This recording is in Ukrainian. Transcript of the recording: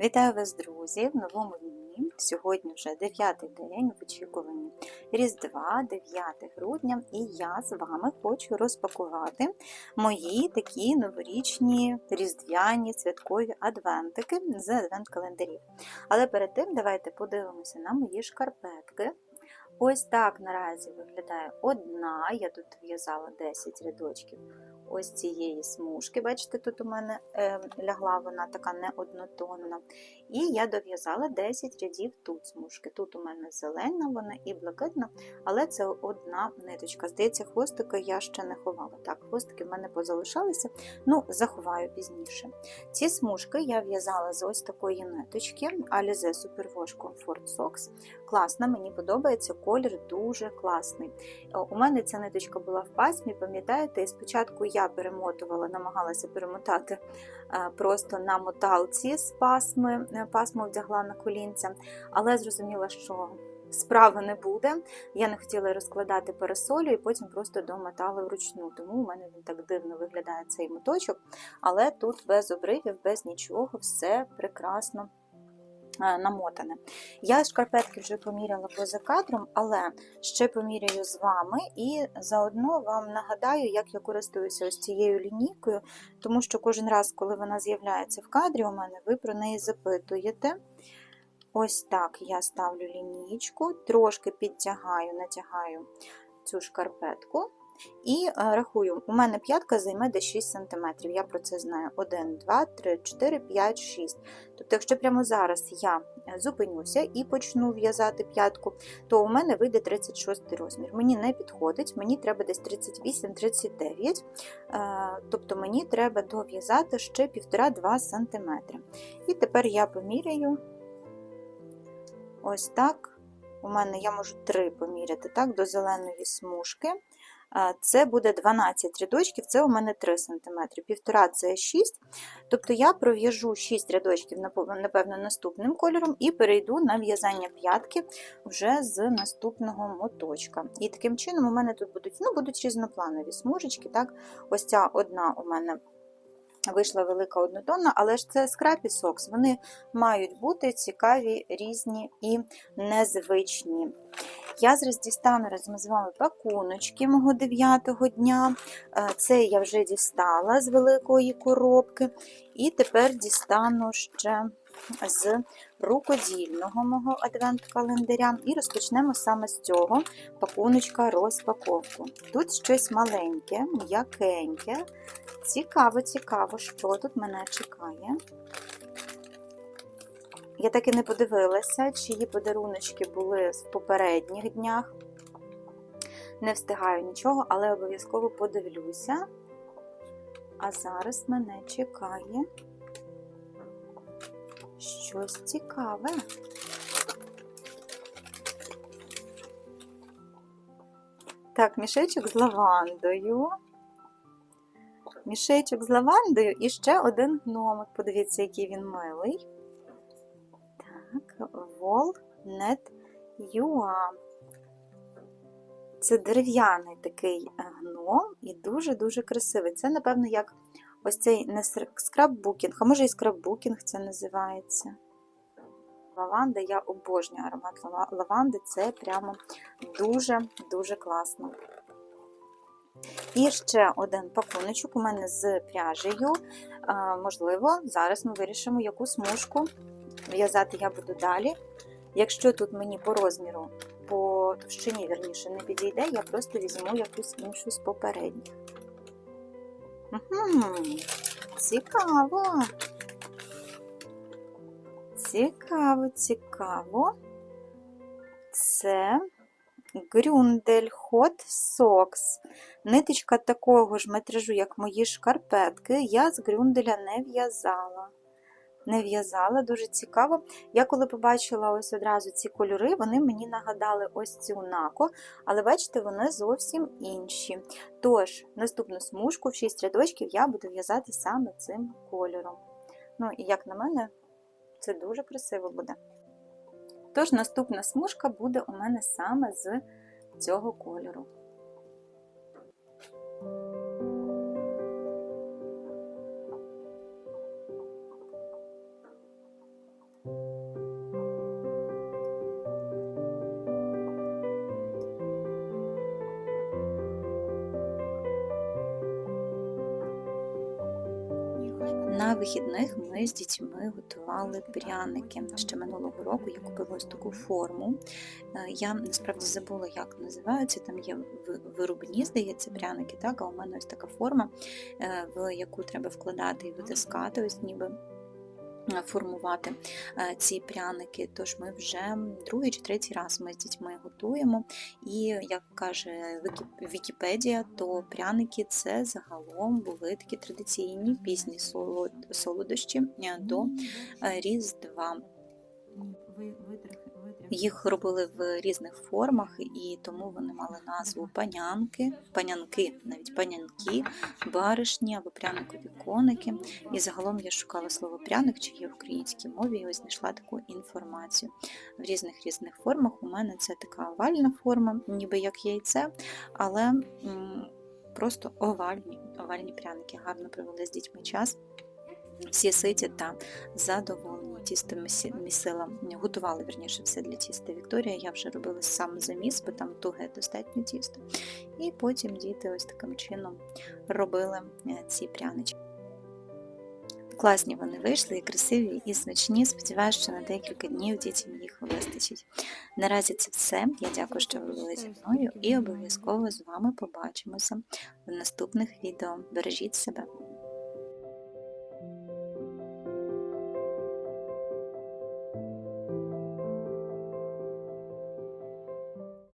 Вітаю вас, друзі, в новому дні. Сьогодні вже 9 день в очікуванні Різдва, 9 грудня, і я з вами хочу розпакувати мої такі новорічні різдвяні святкові адвентики з адвент-календарів. Але перед тим давайте подивимося на мої шкарпетки. Ось так наразі виглядає одна. Я тут в'язала 10 рядочків ось цієї смужки. Бачите, тут у мене е, лягла вона така не однотонна. І я дов'язала 10 рядів тут смужки. Тут у мене зелена, вона і блакитна, але це одна ниточка. Здається, хвостики я ще не ховала. Так, хвостики в мене позалишалися, ну, заховаю пізніше. Ці смужки я в'язала з ось такої ниточки Alize Superwash Comfort Socks. Класна, мені подобається, колір дуже класний. У мене ця ниточка була в пасмі, пам'ятаєте, і спочатку я перемотувала, намагалася перемотати просто на моталці з пасми, е, пасму вдягла на колінця, але зрозуміла, що справи не буде. Я не хотіла розкладати пересолю і потім просто домотала вручну. Тому у мене він так дивно виглядає цей моточок, але тут без обривів, без нічого, все прекрасно. Е, намотане. Я шкарпетки вже поміряла поза кадром, але ще поміряю з вами і заодно вам нагадаю, як я користуюся ось цією лінійкою, тому що кожен раз, коли вона з'являється в кадрі, у мене ви про неї запитуєте. Ось так я ставлю лінійку, трошки підтягаю, натягаю цю шкарпетку. І е, рахую, у мене п'ятка займе десь 6 см. Я про це знаю. 1, 2, 3, 4, 5, 6. Тобто, якщо прямо зараз я е, зупинюся і почну в'язати п'ятку, то у мене вийде 36 розмір. Мені не підходить, мені треба десь 38-39, е, тобто мені треба дов'язати ще 1,5-2 см. І тепер я поміряю ось так. У мене я можу 3 поміряти так, до зеленої смужки. Це буде 12 рядочків, це у мене 3 см, півтора це 6 Тобто я пров'яжу 6 рядочків, напевно, наступним кольором, і перейду на в'язання п'ятки вже з наступного моточка. І таким чином у мене тут будуть ну, будуть різнопланові смужечки. Так? Ось ця одна у мене Вийшла велика однотонна, але ж це скрапі сокс, вони мають бути цікаві, різні і незвичні. Я зараз дістану разом з вами пакуночки мого 9-го дня. Е, це я вже дістала з великої коробки. І тепер дістану ще з рукодільного мого адвент-календаря. І розпочнемо саме з цього пакуночка розпаковку. Тут щось маленьке, м'якеньке. Цікаво, цікаво, що тут мене чекає. Я так і не подивилася, чиї подаруночки були в попередніх днях. Не встигаю нічого, але обов'язково подивлюся. А зараз мене чекає щось цікаве. Так, мішечок з лавандою. Мішечок з лавандою і ще один гномик. Подивіться, який він милий. Так, Волнет Юа. Це дерев'яний такий гном і дуже-дуже красивий. Це, напевно, як ось цей не скраббукінг, а може і скраббукінг це називається. Лаванда, я обожнюю аромат лаванди, це прямо дуже-дуже класно. І ще один пакуночок у мене з пряжею. Можливо, зараз ми вирішимо, яку смужку в'язати я буду далі. Якщо тут мені по розміру, по товщині, верніше, не підійде, я просто візьму якусь іншу з попередніх. Цікаво. Цікаво, цікаво. Це Грюндель Hot Socks. Ниточка такого ж метражу, як мої шкарпетки, я з Грюнделя не в'язала. Не в'язала, дуже цікаво. Я коли побачила ось одразу ці кольори, вони мені нагадали ось цю нако, але бачите, вони зовсім інші. Тож, наступну смужку в 6 рядочків я буду в'язати саме цим кольором. Ну, і як на мене, це дуже красиво буде. Тож, наступна смужка буде у мене саме з цього кольору. На вихідних ми з дітьми готували пряники. Ще минулого року я купила ось таку форму. Е, Я насправді забула, як називаються. Там є вирубні, здається, пряники, так, а у мене ось така форма, е, в яку треба вкладати і витискати, ось ніби. Е, Формувати е, ці пряники, тож ми вже другий чи третій раз ми з дітьми готуємо. І як каже Вікіпедія, то пряники це загалом були такі традиційні пісні солодощі е, до Різдва. Їх робили в різних формах, і тому вони мали назву панянки, панянки, навіть панянки, баришні або пряникові коники. І загалом я шукала слово пряник, чи є в українській мові, і ось знайшла таку інформацію. В різних різних формах у мене це така овальна форма, ніби як яйце, але просто овальні, овальні пряники. Гарно провели з дітьми час. Всі ситі та задоволені. Тісто місила, готували верніше все для тіста Вікторія. Я вже робила сам заміс, бо там туге достатньо тісто. І потім діти ось таким чином робили е, ці прянички. Класні вони вийшли, і красиві, і смачні. Сподіваюся, що на декілька днів дітям їх вистачить. Наразі це все. Я дякую, що ви були зі мною, і обов'язково з вами побачимося в наступних відео. Бережіть себе.